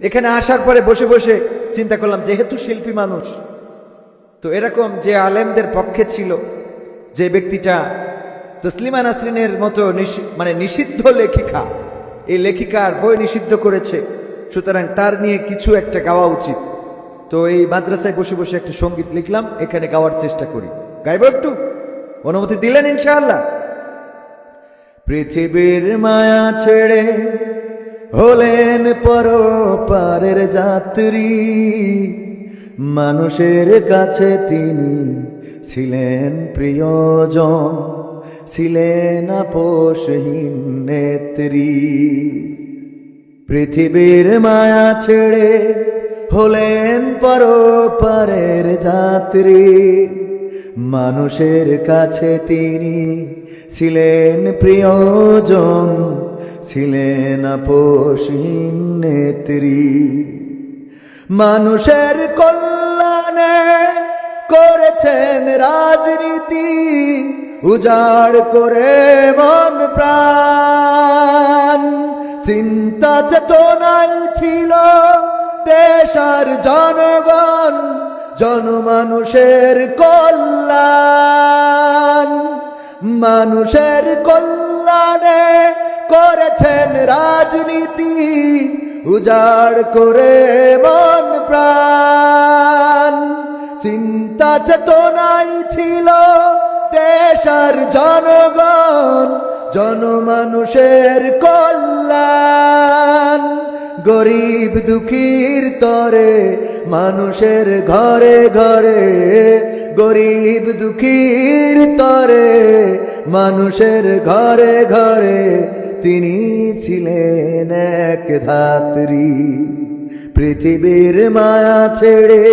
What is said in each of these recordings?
এখানে আসার পরে বসে বসে চিন্তা করলাম, যেহেতু শিল্পী মানুষ, তো এরকম যে আলেমদের পক্ষে ছিল, যে ব্যক্তিটা তসলিমা নাসরিনের মতো মানে নিষিদ্ধ লেখিকা, এই লেখিকার বই নিষিদ্ধ করেছে, সুতরাং তার নিয়ে কিছু একটা গাওয়া উচিত। তো এই মাদ্রাসায় বসে বসে একটা সংগীত লিখলাম, এখানে গাওয়ার চেষ্টা করি। গাইব একটু? অনুমতি দিলেন ইনশাআল্লাহ? পৃথিবীর মায়া ছেড়ে হলেন পরপারের যাত্রী। মানুষের কাছে তিনি ছিলেন প্রিয়জন, ছিলেন আপোষহীন নেত্রী। পৃথিবীর মায়া ছেড়ে হলেন পরপারের যাত্রী। মানুষের কাছে তিনি ছিলেন প্রিয়জন ছিলেন আপোষহীন নেত্রী। মানুষের কল্যাণে করেছেন রাজনীতি, উজাড় করে মন প্রাণ। চিন্তা চেতনাই ছিল দেশ আর জনগণ, জনমানুষের কল্যাণ। মানুষের কল্যাণে করেছেন রাজনীতি, উজাড় করে মন প্রাণ। চিন্তা চেতনাই ছিল দেশ আর জনগণ, জনমানুষের কল্যাণ। গরিব দুঃখীর তরে, মানুষের ঘরে ঘরে, গরিব দুঃখীর তরে, মানুষের ঘরে ঘরে তিনি ছিলেন এক ধাত্রী। পৃথিবীর মায়া ছেড়ে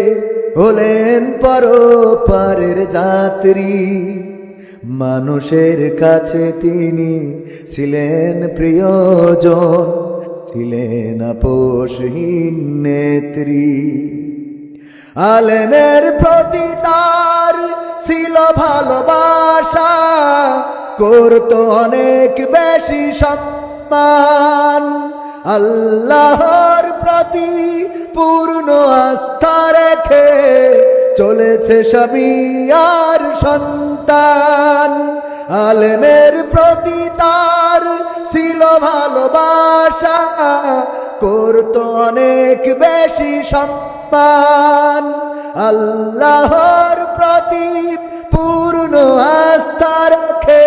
হলেন পরপারের যাত্রী। মানুষের কাছে তিনি ছিলেন প্রিয়জন, ছিলেন আপোষহীন নেত্রী। আলেমের প্রতি তার ছিল ভালোবাসা করতো অনেক বেশি সম্মান। আল্লাহর প্রতি পূর্ণ আস্থা রেখে চলেছে স্বামী আর সন্তান। আলেমের প্রতি তার ছিল ভালোবাসা, করতো অনেক বেশি সম্মান। আল্লাহর প্রতি পূর্ণ আস্থা রেখে।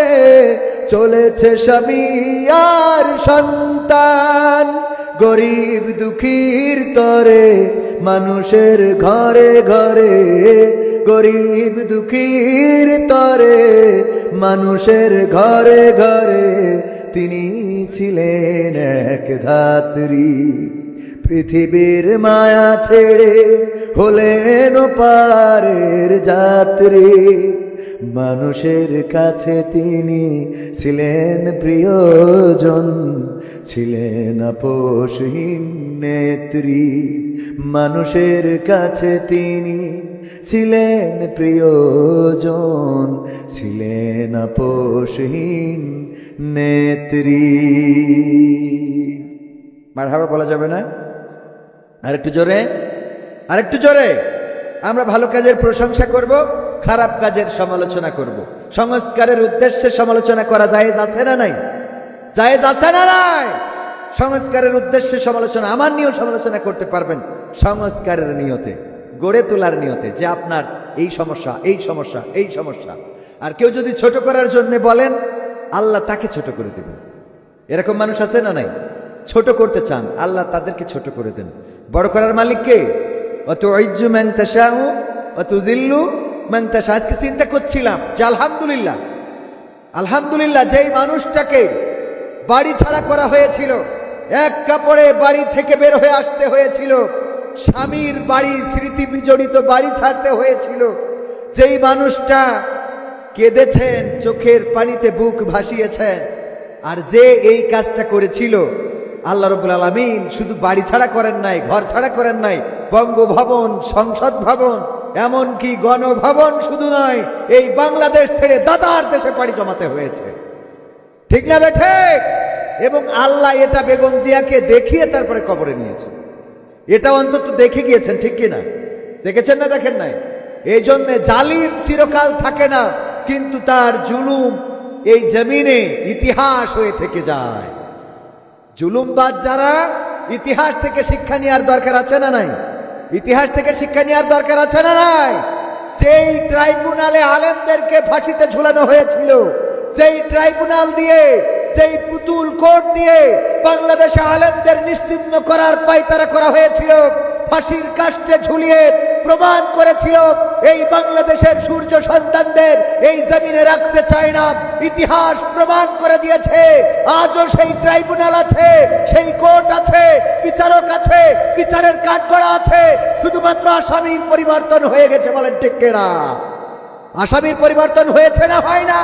চলেছে স্বামী আর সন্তান। গরিব দুঃখীর তরে, মানুষের ঘরে ঘরে। গরিব দুঃখীর তরে, মানুষের ঘরে ঘরে। তিনি ছিলেন এক ধাত্রী। পৃথিবীর মায়া ছেড়ে হলেন পারের যাত্রী। মানুষের কাছে তিনি ছিলেন প্রিয়জন, ছিলেন আপোষহীন নেত্রী। মানুষের কাছে তিনি ছিলেন প্রিয়জন, ছিলেন আপোষহীন নেত্রী। মারহাবা বলা যাবে না? আরেকটু জোরে? আরেকটু জোরে। আমরা ভালো কাজের প্রশংসা করব, খারাপ কাজের সমালোচনা করব। সংস্কারের উদ্দেশ্যে সমালোচনা করা জায়েজ আছে না নাই? জায়েজ আছে না নাই? সংস্কারের উদ্দেশ্যে সমালোচনা, আমার নিয়েও সমালোচনা করতে পারবেন সংস্কারের নিয়তে, গড়ে তোলার নিয়তে, যে আপনার এই সমস্যা এই সমস্যা এই সমস্যা। আর কেউ যদি ছোট করার জন্য বলেন, আল্লাহ তাকে ছোট করে দেবেন। এরকম মানুষ আছে না নাই? ছোট করতে চান, আল্লাহ তাদেরকে ছোট করে দেন। বড় করার মালিককে অত ঐজ্জু ম্যাংতাশাহু অত দিল্লু ম্যাংতাশা আজকে চিন্তা করছিলাম যে আলহামদুলিল্লাহ আলহামদুলিল্লাহ যেই মানুষটাকে বাড়ি ছাড়া করা হয়েছিল, এক কাপড়ে বাড়ি থেকে বের হয়ে আসতে হয়েছিল, স্বামীর বাড়ি স্মৃতি বিজড়িত বাড়ি ছাড়তে হয়েছিল, যেই মানুষটা কেঁদেছেন, চোখের পানিতে বুক ভাসিয়েছেন, আর যে এই কাজটা করেছিল আল্লাহ রবুল আলমিন শুধু বাড়ি ছাড়া করেন নাই, ঘর ছাড়া করেন নাই, বঙ্গভবন, সংসদ ভবন, এমনকি গণভবন শুধু নয় এই বাংলাদেশ ছেড়ে দাদার দেশে পাড়ি জমাতে হয়েছে। ঠিক না বেঠে এবং আল্লাহ এটা বেগম জিয়াকে দেখিয়ে তারপরে কবরে নিয়েছে এটা অন্তত দেখে গিয়েছেন, ঠিক কিনা? দেখেছেন না দেখেন নাই? এই জন্যে জালিম চিরকাল থাকে না, কিন্তু তার জুলুম এই জমিনে ইতিহাস হয়ে থেকে যায়। জুলুমবাদ যারা, ইতিহাস থেকে শিক্ষা নেওয়ার দরকার আছে না নাই? ইতিহাস থেকে শিক্ষা নেওয়ার দরকার আছে না নাই? যেই ট্রাইব্যুনালে আলেমদেরকে ফাঁসিতে ঝুলানো হয়েছিল, যেই ট্রাইব্যুনাল দিয়ে, যেই পুতুল কোর্ট দিয়ে বাংলাদেশে আলেমদের নিশ্চিহ্ন করার পাইতারা করা হয়েছিল, ফাঁসির কাষ্টে ঝুলিয়ে প্রমাণ করেছিল, এই বাংলাদেশের সূর্য সন্তানদের এই জমিনে রাখতে চায় না। ইতিহাস প্রমাণ করে দিয়েছে, আজও সেই ট্রাইব্যুনাল আছে, সেই কোর্ট আছে, বিচারক আছে, বিচারের কাঠগড়া আছে। শুধুমাত্র আসামির পরিবর্তন হয়ে গেছে বলেন না আসামির পরিবর্তন হয়েছে না হয় না